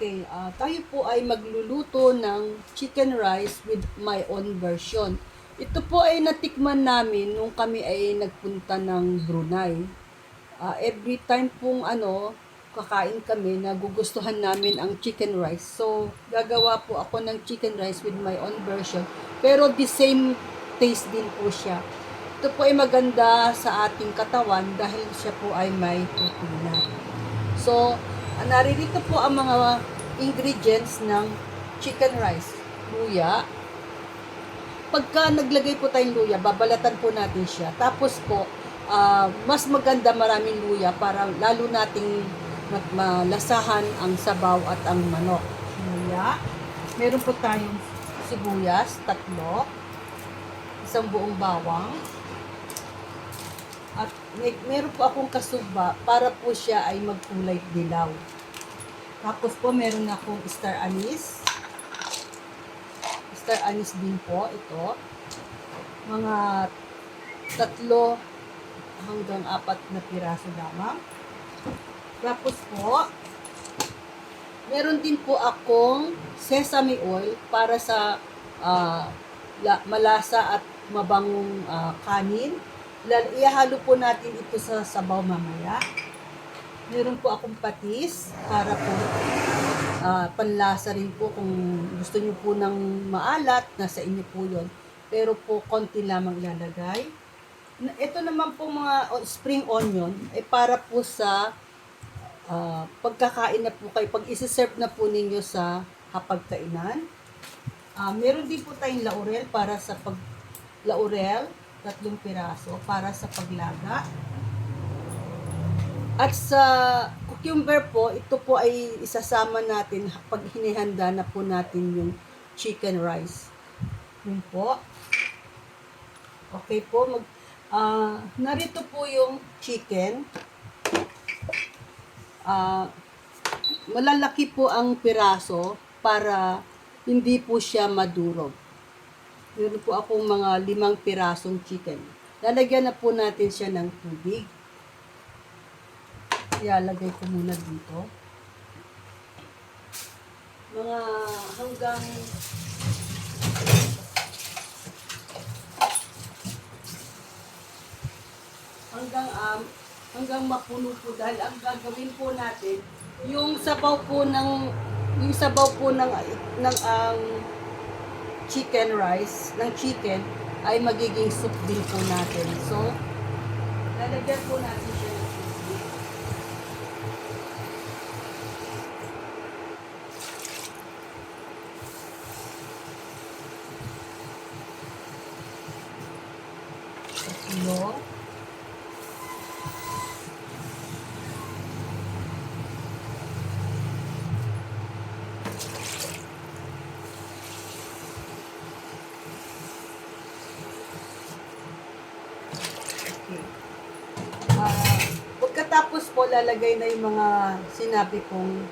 Okay, ah, tayo po ay magluluto ng chicken rice with my own version. Ito po ay natikman namin nung kami ay nagpunta ng Brunei. Ah, every time pong ano, kakain kami, nagugustuhan namin ang chicken rice. So, gagawa po ako ng chicken rice with my own version. Pero the same taste din po siya. Ito po ay maganda sa ating katawan dahil siya po ay may protina. So, naririto po ang mga ingredients ng chicken rice. Luya. Pagka naglagay po tayong luya, babalatan po natin siya. Tapos po, ah, mas maganda maraming luya para lalo nating ma- malasahan ang sabaw at ang manok. Luya. Meron po tayong sibuyas, tatlo. Isang buong bawang. At may, meron po akong kasuba para po siya ay magkulay dilaw. Tapos po meron akong star anise. Star anise din po ito. Mga tatlo hanggang apat na piraso lamang. Tapos po, meron din po akong sesame oil para sa la- malasa at mabangong ah, kanin. Ihalo po natin ito sa sabaw mamaya. Meron po akong patis para po ah, panlasa rin po kung gusto niyo po ng maalat, nasa inyo po yon. Pero po konti lamang ilalagay. Ito naman po mga spring onion ay para po sa ah, pagkakain na po kayo, pag isi-serve na po ninyo sa hapagkainan. Ah, meron din po tayong laurel para sa pag laurel, tatlong piraso para sa paglaga. At sa cucumber po, ito po ay isasama natin pag hinihanda na po natin yung chicken rice. Yun po. Okay po, mag, ah, narito po yung chicken. Ah, malalaki po ang piraso para hindi po siya madurog. Meron po akong mga limang pirasong chicken. Lalagyan na po natin siya ng tubig. Ilalagay ko muna dito. Mga hanggang hanggang um, hanggang mapuno po dahil ang gagawin po natin yung sabaw po ng yung sabaw po ng ng ang chicken rice ng chicken ay magiging soup din po natin. So, lalagyan po natin siya ng tubig. Tatlo. Okay. Ah, pagkatapos po, lalagay na yung mga sinabi kong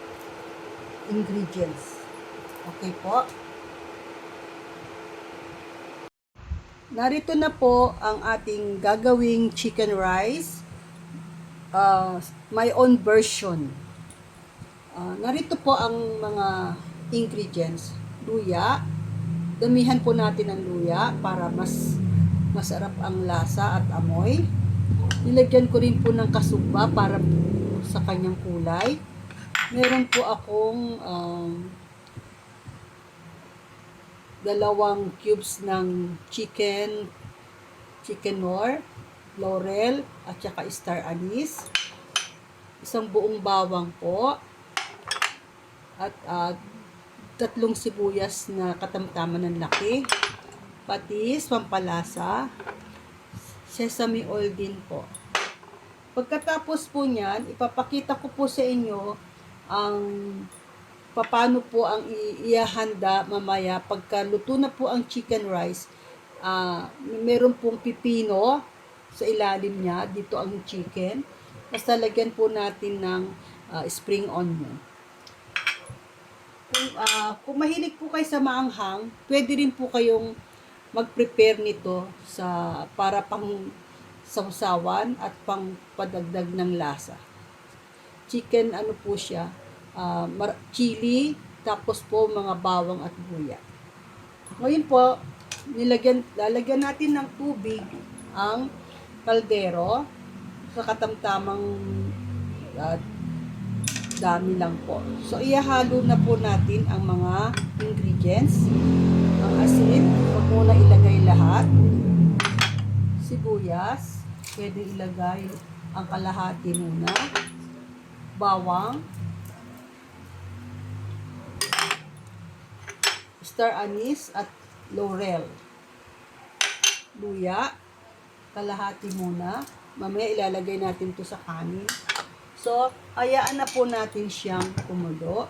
ingredients. Okay po? Narito na po ang ating gagawing chicken rice. Ah, my own version. Ah, narito po ang mga ingredients. Luya. Damihan po natin ang luya para mas masarap ang lasa at amoy. Nilagyan ko rin po ng kasuba para po sa kanyang kulay. Meron po akong um, dalawang cubes ng chicken, chicken nor, laurel, at saka star anise. Isang buong bawang po. At ah, tatlong sibuyas na katamtaman ng laki. Patis, pampalasa. Sesame oil din po. Pagkatapos po niyan, ipapakita ko po sa inyo ang paano po ang i- iahanda mamaya pagka luto na po ang chicken rice. Ah, meron pong pipino sa ilalim niya, dito ang chicken. Basta lagyan po natin ng ah, spring onion. Kung, ah, kung mahilig po kayo sa maanghang, pwede rin po kayong mag-prepare nito sa para pang sausawan at pang padagdag ng lasa. Chicken ano po siya, mar- chili, tapos po mga bawang at luya. Ngayon po, nilagyan, lalagyan natin ng tubig ang kaldero sa katamtamang ah, dami lang po. So, ihahalo na po natin ang mga ingredients. Ang asin, huwag muna ilagay lahat. Sibuyas, pwede ilagay ang kalahati muna. Bawang. Star anise at laurel. Luya, kalahati muna. Mamaya ilalagay natin to sa kanin. So, hayaan na po natin siyang kumulo.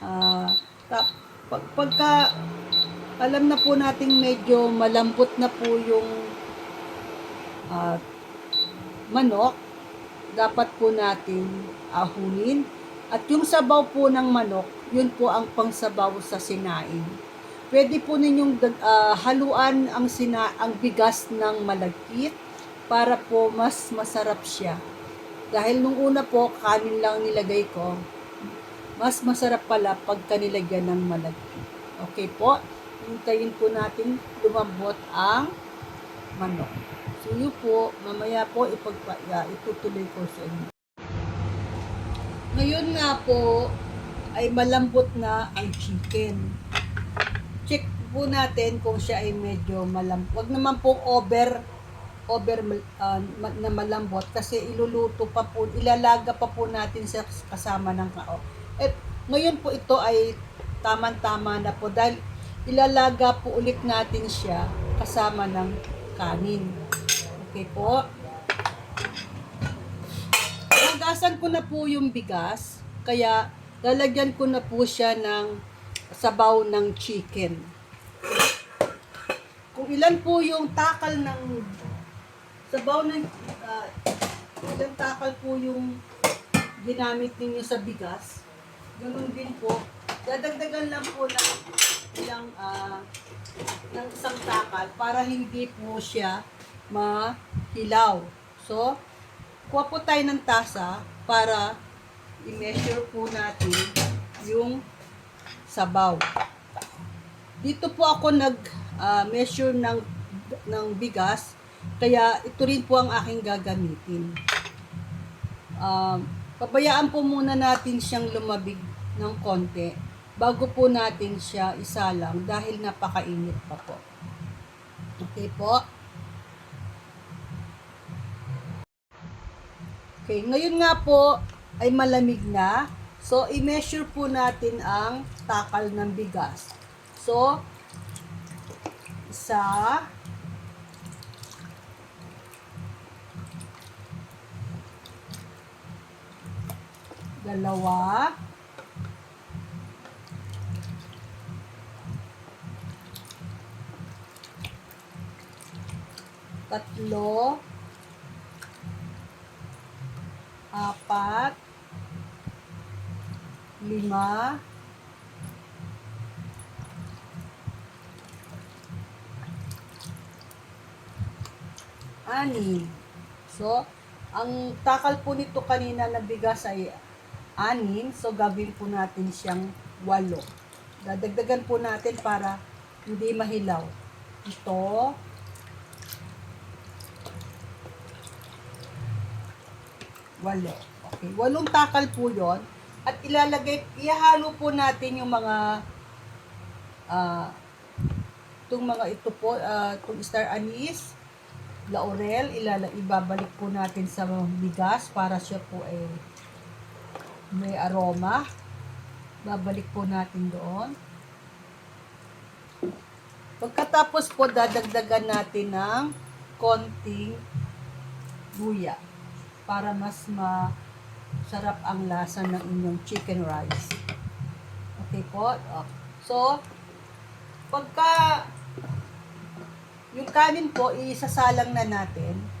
Ah, tap, pag, pagka alam na po natin medyo malambot na po yung ah, manok, dapat po natin ahunin. At yung sabaw po ng manok, yun po ang pangsabaw sa sinaing. Pwede po ninyong ah, haluan ang sina ang bigas ng malagkit para po mas masarap siya. Dahil nung una po, kanin lang nilagay ko, mas masarap pala pagka nilagyan ng malagkit. Okay po? Hintayin po natin lumambot ang manok. So po, mamaya po ipagpa, ya, itutuloy ko sa inyo. Ngayon nga po, ay malambot na ang chicken. Check po natin kung siya ay medyo malambot. Huwag naman po over over uh, na malambot kasi iluluto pa po, ilalaga pa po natin sa kasama ng kao. At ngayon po ito ay tamang-tama na po dahil ilalaga po ulit natin siya kasama ng kanin. Okay po. Nagasan ko na po yung bigas, kaya lalagyan ko na po siya ng sabaw ng chicken. Kung ilan po yung takal ng sabaw ng ah, ilang takal po yung ginamit ninyo sa bigas, ganun din po. Dadagdagan lang po ng ilang ah, ng isang takal para hindi po siya mahilaw. So, kuha po tayo ng tasa para i-measure po natin yung sabaw. Dito po ako nag-measure ng, ng bigas, kaya ito rin po ang aking gagamitin. Um, pabayaan po muna natin siyang lumabig ng konti bago po natin siya isalang dahil napakainit pa po. Okay po. Okay, ngayon nga po ay malamig na. So, i-measure po natin ang takal ng bigas. So, isa, dalawa, tatlo, apat, lima, anim. So, ang takal po nito kanina na bigas ay anim. So, gagawin po natin siyang walo. Dadagdagan po natin para hindi mahilaw. Ito, walo. Okay, walong takal po yon At ilalagay, ihalo po natin yung mga ah itong mga ito po, ah, itong star anise, laurel, ilala, ibabalik po natin sa bigas para siya po ay may aroma. Babalik po natin doon. Pagkatapos po, dadagdagan natin ng konting luya para mas masarap ang lasa ng inyong chicken rice. Okay po? Oh. So, pagka yung kanin po, isasalang na natin.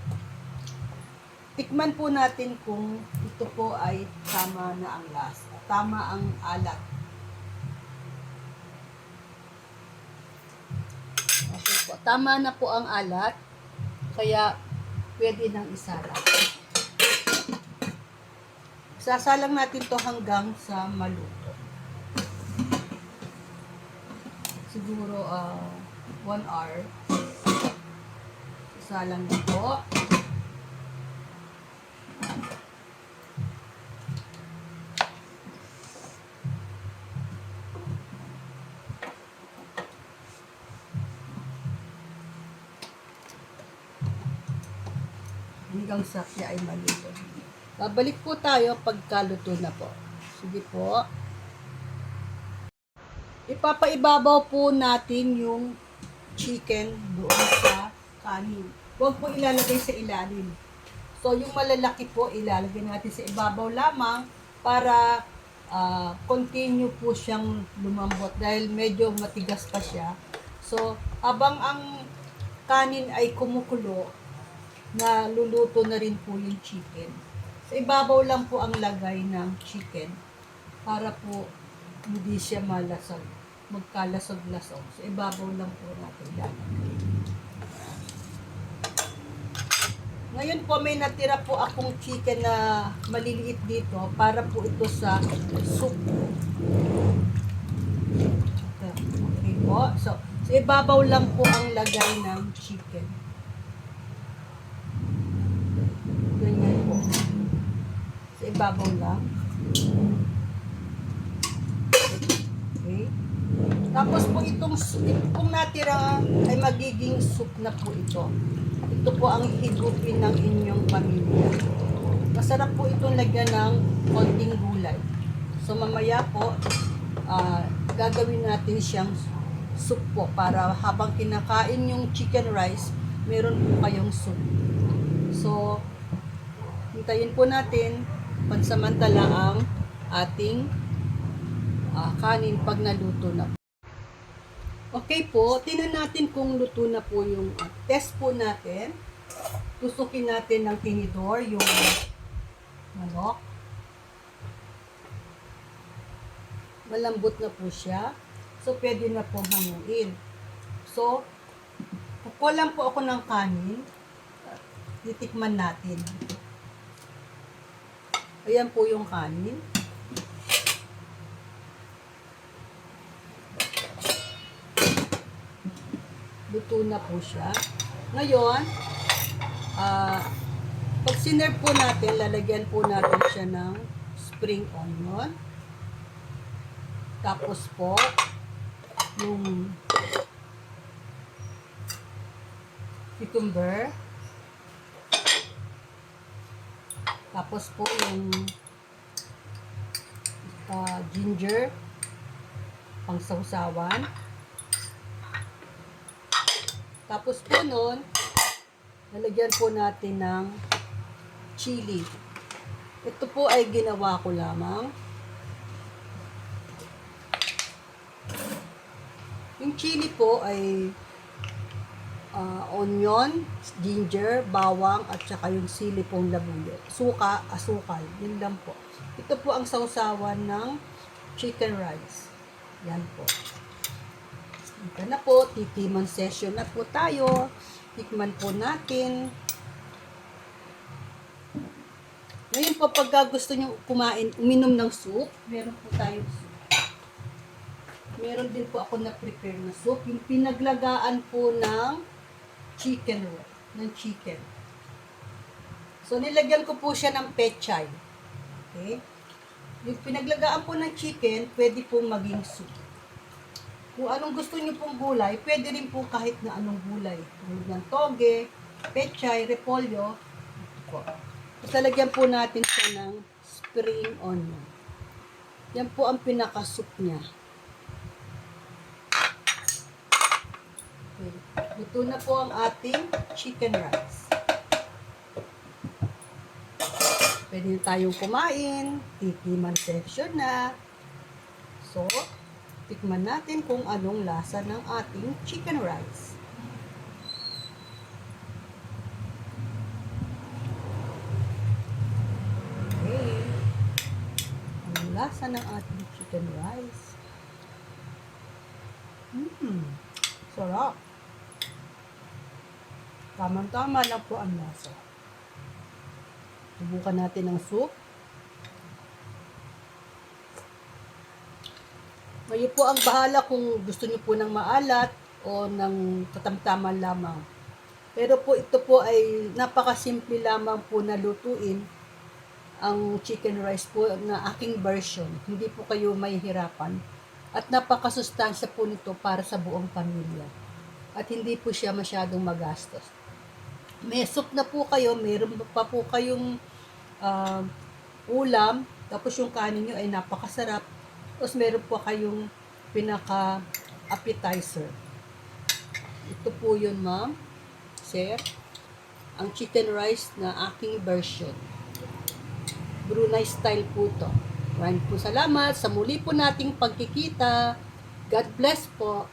Tikman po natin kung ito po ay tama na ang lasa. Tama ang alat. Okay po. Tama na po ang alat. Kaya, pwede nang isalang. Sasalang natin to hanggang sa maluto. Siguro ah, one hour. Sasalang na po. Hanggang sa siya ay maluto. Babalik po tayo pagkaluto na po. Sige po. Ipapaibabaw po natin yung chicken doon sa kanin. Huwag po ilalagay sa ilalim. So, yung malalaki po, ilalagay natin sa ibabaw lamang para ah, continue po siyang lumambot dahil medyo matigas pa siya. So, habang ang kanin ay kumukulo, na luluto na rin po yung chicken. Sa ibabaw lang po ang lagay ng chicken para po hindi siya malasag, magkalasag-lasog. Sa ibabaw lang po natin lalagay. Ngayon po may natira po akong chicken na maliliit dito para po ito sa soup. Okay po. So, sa ibabaw lang po ang lagay ng chicken. Ganyan po. Sa ibabaw lang. Okay. Tapos po itong, itong natira ay magiging soup na po ito. Ito po ang higupin ng inyong pamilya. Masarap po itong lagyan ng konting gulay. So mamaya po, ah, gagawin natin siyang soup po para habang kinakain yung chicken rice, meron po kayong soup. So, hintayin po natin pansamantala ang ating ah, kanin pag naluto na. Okay po, tinan natin kung luto na po yung ah, test po natin. Tusukin natin ng tinidor yung manok. Malambot na po siya. So, pwede na po hanguin. So, kukuha lang po ako ng kanin. Titikman natin. Ayan po yung kanin. Luto na po siya. Ngayon, ah, pag sinerve po natin, lalagyan po natin siya ng spring onion. Tapos po, yung cucumber. Tapos po yung ah, ginger, pang sausawan. Tapos po nun, lalagyan po natin ng chili. Ito po ay ginawa ko lamang. Yung chili po ay ah, onion, ginger, bawang, at saka yung sili pong labuyo. Suka, asukal. Yun lang po. Ito po ang sausawan ng chicken rice. Yan po. Ito na po. Titiman session na po tayo. Tikman po natin. Ngayon po, pagka gusto nyo kumain, uminom ng soup, meron po tayong soup. Meron din po ako na-prepare na soup. Yung pinaglagaan po ng chicken ng chicken. So, nilagyan ko po siya ng pechay. Okay? Yung pinaglagaan po ng chicken, pwede pong maging soup. Kung anong gusto niyo pong gulay, pwede rin po kahit na anong gulay. Tulad ng toge, pechay, repolyo. Tapos lalagyan po natin siya ng spring onion. Yan po ang pinaka-soup niya. Okay. Luto na po ang ating chicken rice. Pwede na tayong kumain. Titiman section na. So, tikman natin kung anong lasa ng ating chicken rice. Okay. Ang lasa ng ating chicken rice. Mmm. Sarap. Tamang-tama lang po ang lasa. Subukan natin ang soup. Kayo po ang bahala kung gusto niyo po ng maalat o ng katamtaman lamang. Pero po ito po ay napakasimple lamang po na lutuin ang chicken rice po na aking version. Hindi po kayo mahihirapan. At napakasustansya po nito para sa buong pamilya. At hindi po siya masyadong magastos. May soup na po kayo, meron pa po kayong ah, ulam, tapos yung kanin nyo ay napakasarap. Tapos meron po kayong pinaka appetizer. Ito po yun, ma'am. Sir. Ang chicken rice na aking version. Brunei style po to. Maraming po salamat sa muli po nating pagkikita. God bless po.